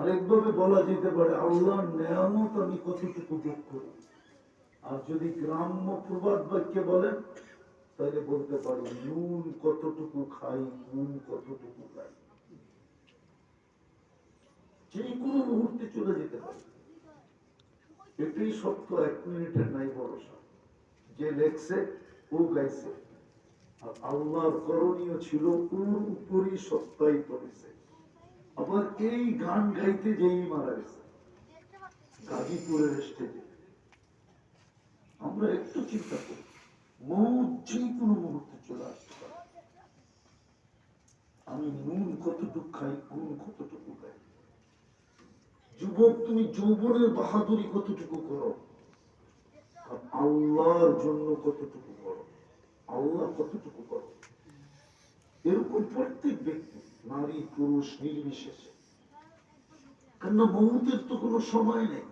আরেকভাবে বলা যেতে পারে, আল্লাহর নেয়ামত আমি কতটুকু ভোগ করি। আর যদি গ্রাম্য প্রবাদ বাক্যে বলেন, তাহলে বলতে পারি, নুন কতটুকু খাই, নুন কতটুকু খাই যে কোনো মুহূর্তে চলে যেতে পারে। এটাই সত্য, এক মিনিটের নাই ভরসা। যে লেখছে, ও গাইছে। আর আল্লাহর করণীয় ছিল, ওর উপরই সত্যায়িত হয়েছে আবার এই গান গাইতে যেই মারা গেছে, গাজীপুরের স্টেজে আমরা একটু চিন্তা করি মৌত যে কোনো মুহূর্তে চলে আসতে পারে। আমি নুন কতটুকু খাই নুন কতটুকু খাই যুবক, তুমি যৌবনের বাহাদুরি কতটুকু করো? আর আল্লাহর জন্য কতটুকু করো? আল্লাহ কতটুকু করো? এরকম প্রত্যেক ব্যক্তি, নারী, পুরুষ, নির্বিশেষে। কেন মৌতের তো কোনো সময় নেই?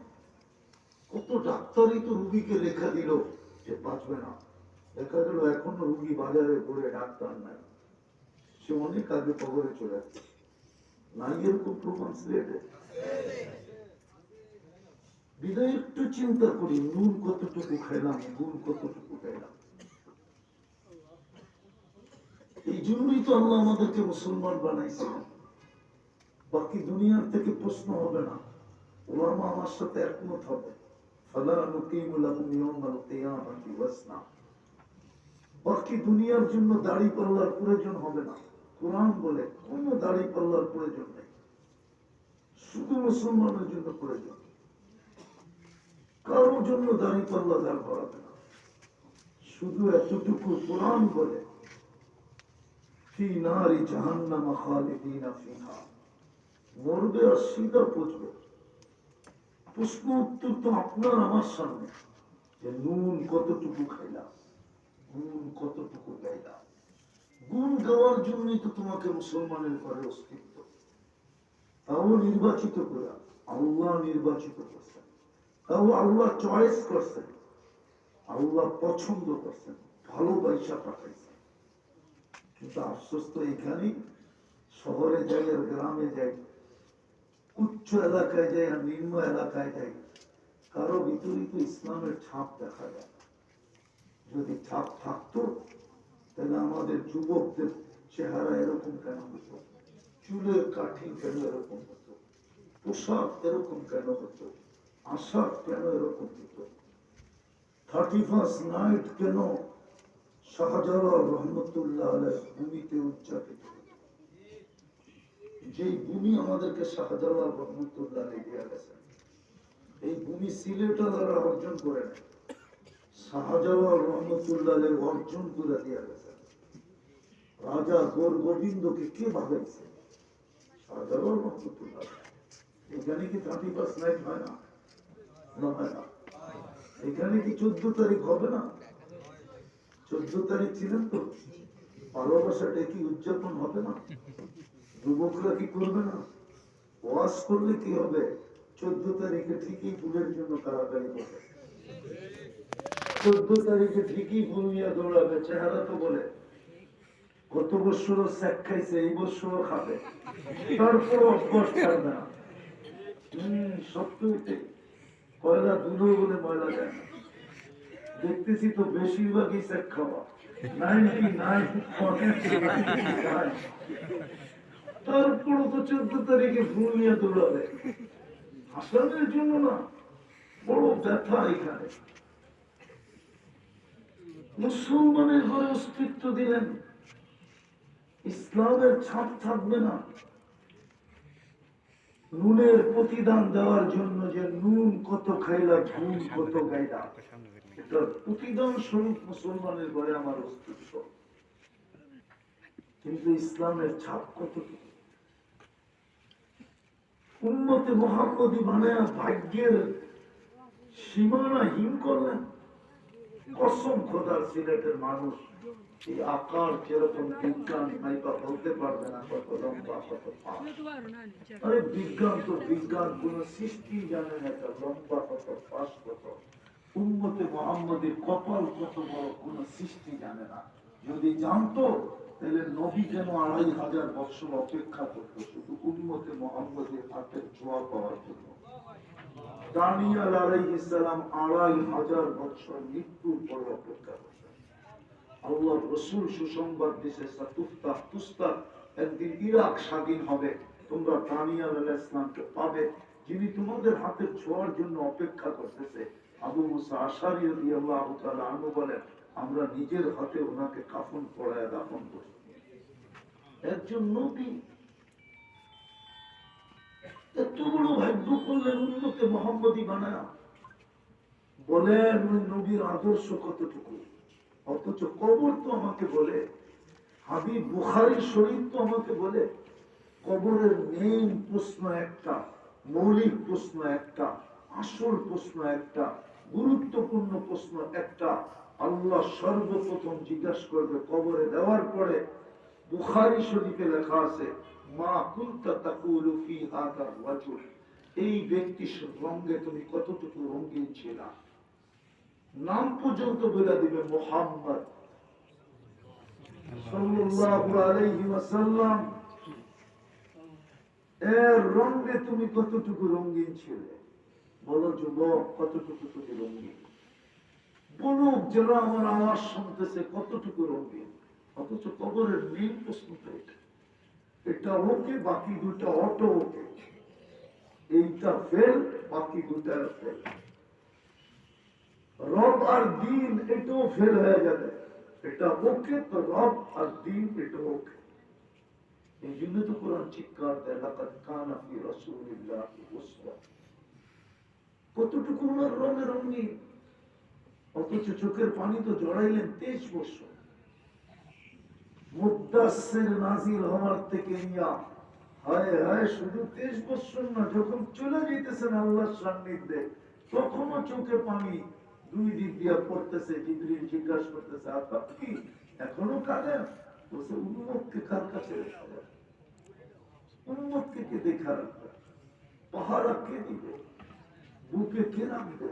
কত ডাক্তারই তো রুগীকে লেখা দিল যে বাঁচবে না। দেখা গেল এখনও রুগী বাজারে ঘুরে ডাক্তার নাই। সে অনেক আগে কবরে চলে যাচ্ছে নাই এরকম প্রমাণ সিলেটে? বিদায় একটু চিন্তা করি, নুন কতটুকু খাইলাম গুণ কতটুকু খাইলাম এই জন্যই তো আল্লাহ আমাদেরকে মুসলমান বানাইছিলেন বাকি দুনিয়ার থেকে প্রশ্ন হবে না। ওলামা আমার সাথে একমত হবে। বাকি দুনিয়ার জন্য দাড়ি পাল্লার প্রয়োজন হবে না। কোরআন বলে কোনো দাড়ি পাল্লার প্রয়োজন নেই। শুধু মুসলমানের জন্য প্রয়োজন। কারোর জন্য দাড়ি পাল্লা দাঁড় করাবে না। শুধু এতটুকু কোরআন বলে গাওয়ার জন্যই তো তোমাকে মুসলমানের ঘরে অস্তিত্ব। তাও নির্বাচিত করে আল্লাহ নির্বাচিত করছেন। তাও আল্লাহ চয়েস করছেন। আল্লাহ পছন্দ করছেন। ভালোবাসা পাঠাইছেন। কিন্তু আফসোস তো এখানেই? শহরে যাই আর গ্রামে যাই। উচ্চ এলাকায় যাই আর নিম্ন এলাকায় যাই। কারও ভিতরেই তো ইসলামের ছাপ দেখা যায়। যদি ছাপ থাকতো, তাহলে আমাদের যুবকদের চেহারা এরকম কেন হতো? চুলের কাঠি কেন এরকম হতো? পোশাক এরকম কেন হতো? আশাক কেন এরকম হতো? থার্টি ফার্স্ট নাইট কেন শাহজালাল রহমতুল্লাহ যে ভূমি আমাদেরকে শাহজালাল রহমতুল্লাহ এই ভূমি অর্জন করে নেয়। শাহজালাল রহমতুল্লাহ অর্জন করে গেছে। রাজা গোর গোবিন্দকে কে ভাবাইছে শাহজালাল রহমতুল্লাহ। এখানে কি থার্টি ফার্স্ট নাইট হয় না হয় না। এখানে কি চোদ্দ তারিখ হবে না? চোদ্দ তারিখ ছিলেন তো? ভালোবাসাটা কি উদযাপন হবে না? যুবকরা কি করবে না? ওয়াজ করলে কি হবে? চোদ্দ তারিখে ঠিকই ফুলের জন্য কারাকারি করবে চোদ্দ তারিখে ঠিকই ফুল নিয়ে দৌড়াবে, চেহারা তো বলে। গত বছরও স্যাক খাইছে, এই বছরও খাবে। তারপর অভ্যাস ছাড়বে না। হম সত্য। কয়লা দুধ বলে ময়লা যায় না। দেখতেছি তো বেশিরভাগই স্যাক খাওয়া তো চোদ্দ তারিখে ফুল নিয়ে দৌড়াবে। জন্য না, বড় ব্যথা এখানে। মুসলমানের ঘরে অস্তিত্ব দিলেন। ইসলামের ছাপ থাকবে না। নুনের প্রতিদান দেওয়ার জন্য যে নুন কত খাইলা, ঘুম কত গাইলা মুসলমানের ঘরে আমার অস্তিত্ব। কিন্তু ইসলামের ছাপ কত উন্নতি বানায় ভাগ্যের সীমানা করলেন। কসম খোদার সিলেটের মানুষ, এই আকার যেরকম বিজ্ঞান নাইবা বলতে পারবে না কত আরে বিজ্ঞান তো বিজ্ঞান, কোন সৃষ্টি জানে না লম্বা, কত পাশ কত উন্মতে মোহাম্মদের কপাল কত বড় কোন সৃষ্টি জানে না। যদি জানতো, তাহলে নবী কেন আড়াই হাজার বছর অপেক্ষা করতো, শুধু উন্মতে মোহাম্মদের হাতের ছোঁয়া পাওয়ার জন্য। দানিয়াল আলাইহিস সালাম আড়াই হাজার বছর মৃত্যুর পরে অপেক্ষা করতেন। আল্লাহ রসুল সুসংবাদ দিছে, সাতুফতা তুস্তা একদিন ইরাক স্বাধীন হবে, তোমরা দানিয়াল ইসলামকে পাবে, যিনি তোমাদের হাতে ছোঁয়ার জন্য অপেক্ষা করতেছে। আবু মুসা আশারি তাআলা আনহু বলেন, আমরা নিজের হাতে ওনাকে কাফন পরায় দাফন করছি একজন নবী এত বড় ভাগ্য করলেন উন্নতে মোহাম্মদী বানায়। বলেন, ওই নবীর আদর্শ কতটুকু? অথচ কবর তো আমাকে বলে, হাবিব বুখারি শরীর তো আমাকে বলে, কবরের মেইন প্রশ্ন একটা, মৌলিক প্রশ্ন একটা, আসল প্রশ্ন একটা গুরুত্বপূর্ণ প্রশ্ন একটা। আল্লাহ সর্বপ্রথম জিজ্ঞাসা করবে কবরে দেওয়ার পরে বুখারি শরীফে লেখা আছে, মা রাজুল। এই ব্যক্তির রঙ্গে তুমি কতটুকু রঙ্গিন ছিলা? নাম পর্যন্ত বলে দিবে মোহাম্মদ এর তুমি কতটুকু রঙিন ছিলে? বলো যুবক, কতটুকু তুমি রঙিন? বলুক যারা আমার আওয়াজ শুনতেছে কতটুকু রঙিন? অথচ কবরের মেন প্রশ্ন তো এটা। এটা ওকে, বাকি দুটা অটো ওকে। এইটা ফেল, বাকি দুটা ফেল। রব আর দিন এটাও ফেল হয়ে যাবে। এটা ওকে, তো রব আর দিন এটা ওকে। এই জন্য তো কোরআন চিৎকার দেয়, লাকাদ কানা ফি রাসূলিল্লাহি উসওয়া কতটুকু রঙে রঙিন অথচ চোখের পানি তো জড়াইলেন তেইশ বছর মুদাসের নাজিল হওয়ার থেকে নিয়া, হায় হায়, শুধু তেইশ বছর না, যখন চলে যেতেছেন আল্লাহর সান্নিধ্যে, তখনও চোখে পানি দুই দিক দিয়া পড়তেছে, জিবরিল জিজ্ঞাসা করতেছে আপনার কি এখনও কাঁদেন? বলছে উন্মতকে কার কাছে? উন্মতকে কে দেখা রাখবে পাহারা কে দিবে? বুকে কে রাখবে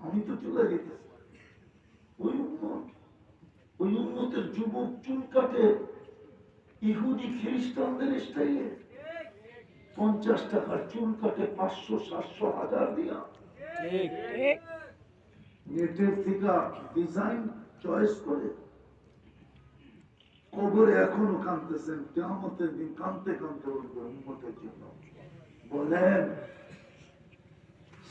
আমি তো চলে যেতেছি ওই উন্মত ওই উন্মতের যুবক চুল কাটে ইহুদি খ্রিস্টানদের স্টাইলে পঞ্চাশ টাকার চুল কাটে পাঁচশো সাতশো হাজার দিয়া। নেটের থেকে ডিজাইন চয়েস করে। কবরে এখনও কাঁদতেছেন। কেমতের দিন কাঁদতে কাঁদতে উঠবে উন্মতের জন্য। বলেন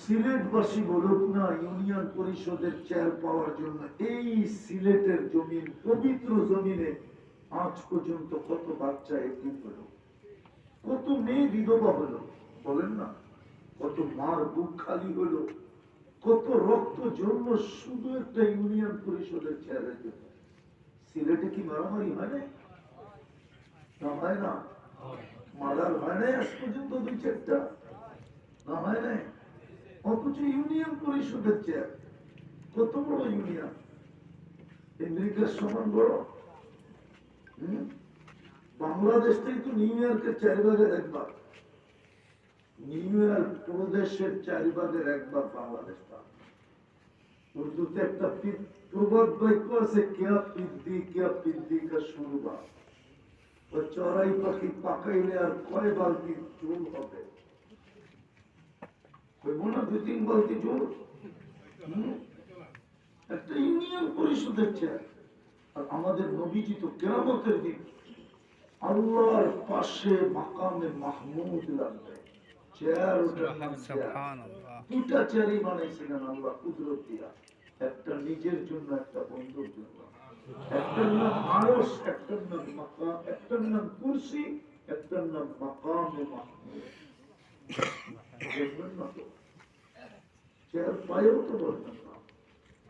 সিলেটবাসী বলুক না, ইউনিয়ন পরিষদের চেয়ার পাওয়ার জন্য এই সিলেটের জমিন, পবিত্র জমিনে আজ পর্যন্ত কত বাচ্চা একদিন হলো? কত মেয়ে বিধবা হলো? বলেন না। কত মার বুক খালি হলো? কত রক্ত জন্ম শুধু একটা ইউনিয়ন পরিষদের চেয়ারের জন্য? সিলেটে কি মারামারি হয় না না হয় না? মারার হয় না আজ পর্যন্ত দুই চারটা না হয় না অথচ ইউনিয়ন পরিষদের চেয়ার কত বড় ইউনিয়ন? আমেরিকার সমান বড়? বাংলাদেশ থেকে তো নিউ ইয়র্কের চার ভাগের একবার। নিউ ইয়র্ক প্রদেশের চার ভাগের একবার বাংলাদেশ উর্দুতে একটা প্রবাদ বাক্য আছে, কেয়া পিদ্দি কেয়া পিদ্দি কা শুরুবা ওই চড়াই পাখি পাকাইলে আর কয় বালতি চুল হবে? না দুই তিন বালতি চুল একটা ইউনিয়ন পরিষদের চেয়ার আর আমাদের নবীজি তো কেরামতের দিন আল্লাহর পাশে মাকামে মাহমুদ লাগবে। চেয়ার দুটা চেয়ারই বানাইছিলেন আল্লাহ কুদরত দিয়া। একটা নিজের জন্য একটা বন্ধুর জন্য। একটার নাম আরস একটার নাম মাকাম একটার নাম কুরসি একটার নাম মাকামে মাহমুদ। চেয়ার পায়েও তো বলবেন না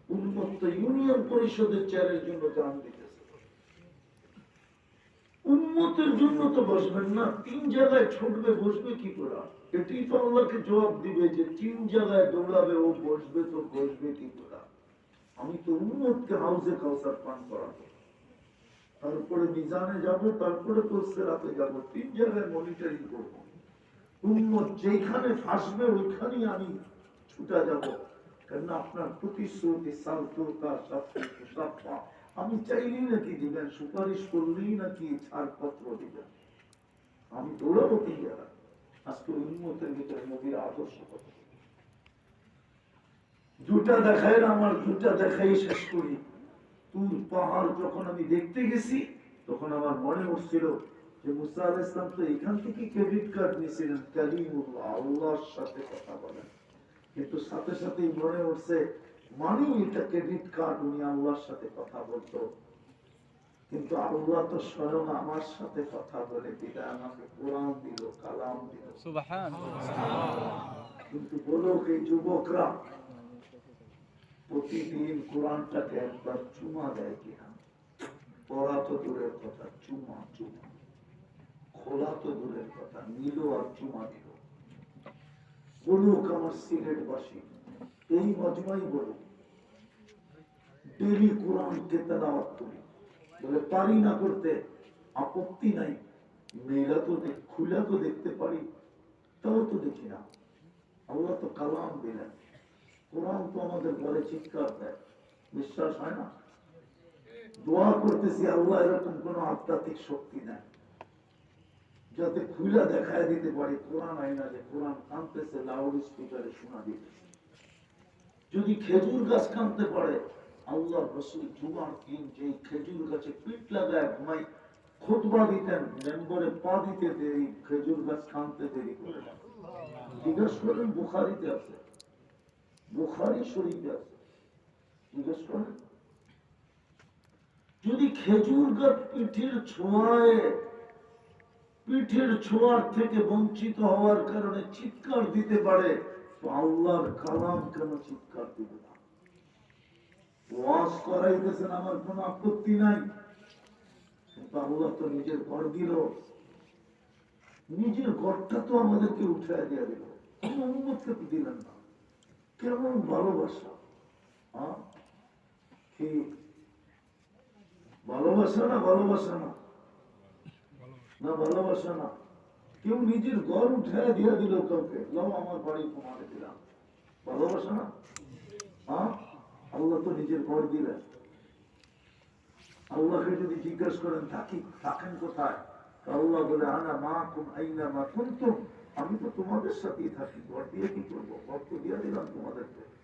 উন্মত্ত ইউনিয়ন পরিষদের চেয়ারের জন্য উন্মতের জন্য তো বসবেন না তিন জায়গায় ছুটবে বসবে কি করে এটি তো আল্লাহকে জবাব দিবে যে তিন জায়গায় দৌড়াবে ও বসবে তো বসবে কি করে আমি তো উন্মতকে হাউসে কাউসার পান করাবো তারপরে মিজানে যাব, তারপরে তো সেরাতে যাব। তিন জায়গায় মনিটরিং করব। উন্মত যেখানে ফাঁসবে, ওইখানেই আমি ছুটা যাব। কেননা আপনার প্রতিশ্রুতি সাফা আমি চাইলেই নাকি দিবেন, সুপারিশ করলেই নাকি ছাড়পত্র দিবেন। আমি দৌড়াবো কি আজকে উন্মতের ভিতরে নবীর আদর্শ দুটা দেখায় আমার দুটা দেখাই শেষ করি। তুর পাহাড় যখন আমি দেখতে গেছি, তখন আমার মনে হচ্ছিল যে মুসা আল ইসলাম তো এখান থেকে ক্রেডিট কার্ড নিয়েছিলেন কালিমুল্লাহ আল্লাহর সাথে কথা বলেন। কিন্তু সাথে সাথেই মনে হচ্ছে মানি এটা ক্রেডিট কার্ড উনি আল্লাহর সাথে কথা বলতো। কিন্তু আল্লাহ তো স্বয়ং আমার সাথে কথা বলে বিদায় আমাকে কোরআন দিল কালাম দিল। কিন্তু বলো এই যুবকরা প্রতিদিন কোরআনটাকে একবার চুমা দেয় কিনা? পড়া তো দূরের কথা চুমা চুমা। খোলা তো দূরের কথা, নিল আর চুমা দিল। বলুক আমার সিলেট বাসী, এই মজমাই বলুক। ডেলি কোরআনকে তেলাওয়াত করি। বলে, পারি না করতে, আপত্তি নাই। মেয়েরা তো খুলে তো দেখতে পারি, তাও তো দেখি না। আল্লাহ তো কালাম দিলেন। কোরআন তো আমাদের ঘরে চিৎকার দেয়। বিশ্বাস হয় না? দোয়া করতেছি, আল্লাহ এরকম কোন আধ্যাত্মিক শক্তি নেই। যাতে খুলে দেখায় দিতে পারি, কোরআন আইনা যে কোরআন কানতেছে লাউড স্পিকারে শোনা দিতেছে যদি খেজুর গাছ কানতে পারে, আল্লাহ রসুল জুমার দিন যে খেজুর গাছে পিঠ লাগায় ঘুমাই খুতবা দিতেন, মেম্বরে পা দিতে দেরি, খেজুর গাছ কানতে দেরি করে জিজ্ঞেস করেন, বুখারিতে আছে? বুখারি শরীফে আছে? জিজ্ঞেস করেন। যদি খেজুর গাছ পিঠের ছোঁয়ায় পিঠের ছোঁয়ার থেকে বঞ্চিত হওয়ার কারণে চিৎকার দিতে পারে, তো আল্লাহর কালাম কেন চিৎকার দিবে না? ওয়াজ করাইতেছেন, আমার কোনো আপত্তি নাই। আল্লাহ তো নিজের ঘর দিল। নিজের ঘরটা তো আমাদেরকে উঠায় দিয়ে দিল। কোনো দিলেন না। কেমন ভালোবাসা? ভালোবাসা না ভালোবাসা না? না ভালোবাসা না। কেউ নিজের ঘর উঠায় দিয়ে দিল কাউকে। লাও আমার বাড়ি তোমাকে দিলাম। ভালোবাসা না? হ্যাঁ? আল্লাহ তো নিজের ঘর দিলেন। আল্লাহকে যদি জিজ্ঞেস করেন, থাকি, থাকেন কোথায়? আল্লাহ বলে, আনা মা কুম আইনা মা কুন্তুম? আমি তো তোমাদের সাথেই থাকি। ঘর দিয়ে কি করব? ঘর তো দিয়ে দিলাম তোমাদেরকে।